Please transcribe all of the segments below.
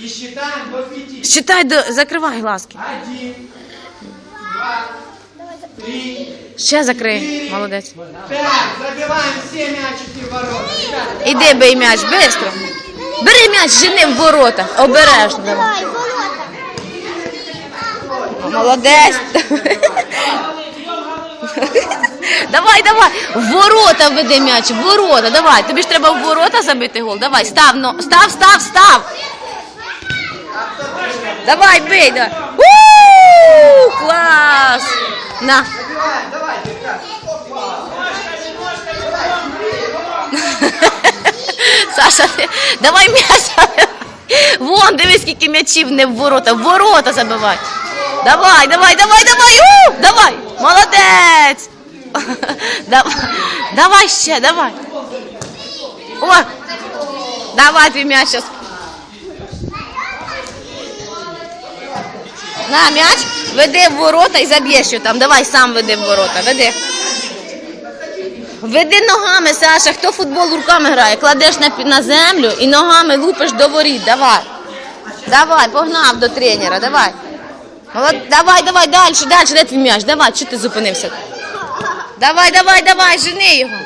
И считаем до пяти. Считай, до... закривай глазки. Один, два, три, Ще закрий, молодець. пять. Забиваем все мячики в ворота. Ребята, Іди бий м'яч, швидко. Бери м'яч, жени в ворота. Обережно. Давай. Молодець. Давай, давай. В ворота веди м'яч, в ворота. Давай. Тобі ж треба в ворота забити гол. Давай, став, ну, став, став, став. Давай, бий, давай. У, клас. На. Саша, давай м'яч. Вон, дивись, скільки м'ячів не в ворота. В ворота забивай. Давай, давай, давай, давай. У, давай. Молодець. Давай, давай ще, давай. О, давай твій м'яч. На, м'яч, веди в ворота і заб'єш його там. Давай сам веди в ворота, веди. Веди ногами, Саша, хто футбол руками грає, кладеш на, на землю і ногами лупиш до воріт. Давай. Давай, погнав до тренера, давай. Молод... Давай, давай, далі, далі, де твій м'яч? Давай, чого ти зупинився? Давай, давай, давай, жени його.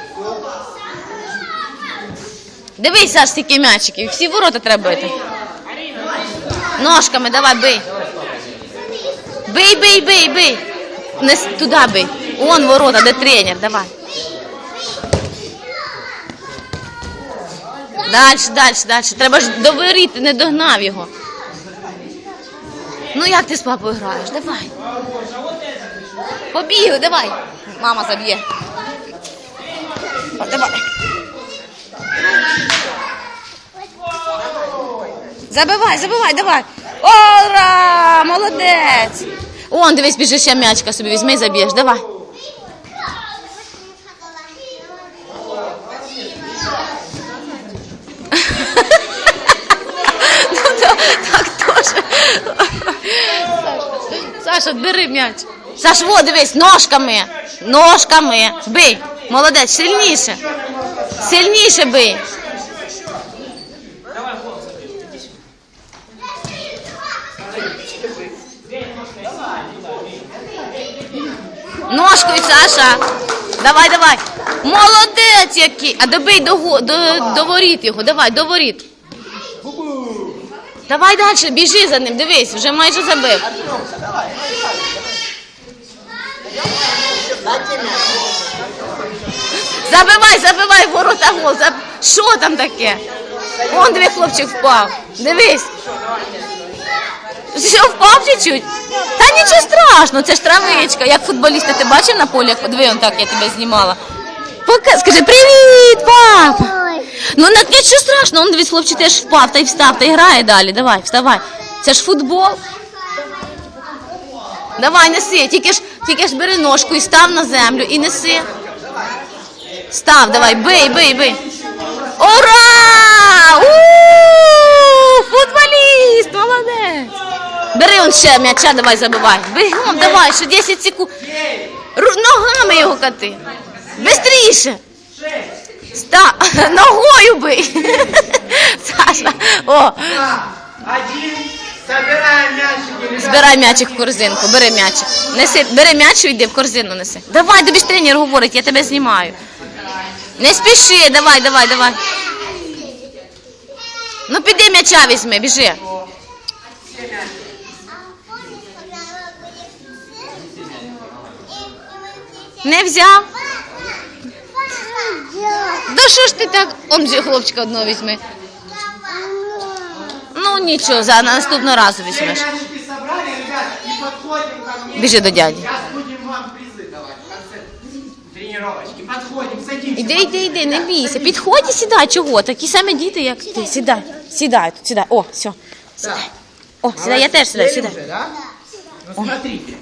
Дивись, Саш, скільки м'ячиків. Всі ворота треба бити. Ножками, давай, бий. Бий, бий, бий, бий. Не туди бий. Вон ворота, де тренер, давай. Дальше, дальше, дальше. Треба ж довірити, не догнав його. Ну як ти з папою граєш? Давай. Побігли, давай. Мама заб'є. Давай. Забивай, забивай, давай. Ура! Молодець! Он, дивись, біжи ще м'ячка собі візьми і заб'єш. Давай. Ну, так, так теж. Саша, бери м'яч. Саш, во, дивись, ножками. Ножками. Бий. Молодець, сильніше. Сильніше бий. Ножкою, Саша. Давай, давай. Молодець який. А добий до, до, до воріт його. Давай, до воріт. Давай далі, біжи за ним, дивись, вже майже забив. Забивай, забивай, ворота гол. Що там таке? Вон диви, хлопчик впав. Дивись. Що, впав чуть-чуть? Та нічого страшного, це ж травичка. Як футболіста, ти бачив на полі? як- Диви, он так я тебе знімала. Пока, скажи, привіт, папа. Ну на нічого страшного, он дивись, хлопчик теж впав, та й встав, та й грає далі. Давай, вставай. Це ж футбол. Давай, неси, тільки ж, тільки ж бери ножку і став на землю і неси. Став, давай, бий, бий, бий. Ура! У! Футболіст, молодець. Бери он ще м'яча, давай забивай. Бігом, давай, ще 10 секунд. Ногами його кати. Бистріше. Ста... Ногою бий. Саша. О, один. Собираем мячики, збирай м'ячик в корзинку, бери м'ячик. Неси, бери м'яч і йди в корзину неси. Давай, тобі ж тренер говорить, я тебе знімаю. Не спіши, давай, давай, давай. Ну піди м'яча візьми, біжи. Не взяв? Да що ж ти так? Он же хлопчика одного візьми. Ну нічого, за наступного разу візьмеш. Біжи до дяді. Іди, іди, іди, не бійся. Підходь і сідай. Чого? Такі самі діти, як ти. Сідай. Сідай тут, сідай. О, все. Сідай. О, сідай, я теж сідай, сідай. Ну смотрите.